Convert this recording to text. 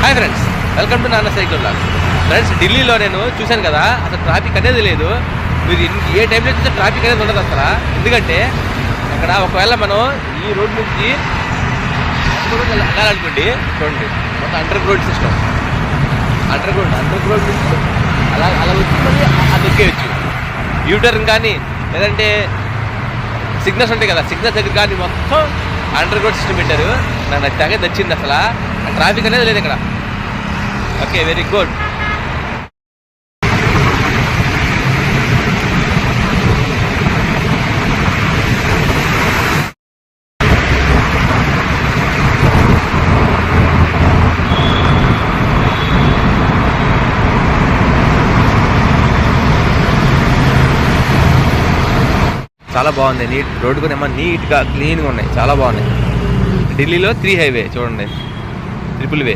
Hi friends welcome to Nanna cycle blog friends ఢిల్లీలో నేను చూశాను కదా అసలు ట్రాఫిక్ అనేది లేదు. మీరు ఏ టైంలో చూస్తే ట్రాఫిక్ అనేది ఉండదు అసలు. ఎందుకంటే అక్కడ ఒకవేళ మనం ఈ రోడ్ నుంచి వెళ్ళాలనుకోండి చూడండి మొత్తం underground system underground underground నుంచి అలా అలా వచ్చి మళ్ళీ అది ఎక్కేయచ్చు యూటర్న్ కానీ లేదంటే సిగ్నల్స్ ఉంటాయి కదా సిగ్నల్స్ దగ్గర కానీ మొత్తం అండర్ గ్రౌండ్ సిస్టమ్ పెట్టారు నాకు అది తెగ నచ్చింది అసలు. ట్రాఫిక్ అనేది లేదు ఇక్కడ. ఓకే వెరీ గుడ్ చాలా బాగుంది. నీట్ రోడ్డు కూడా ఏమో నీట్గా క్లీన్గా ఉన్నాయి. చాలా బాగున్నాయి. ఢిల్లీలో త్రీ హైవే చూడండి. Triple way.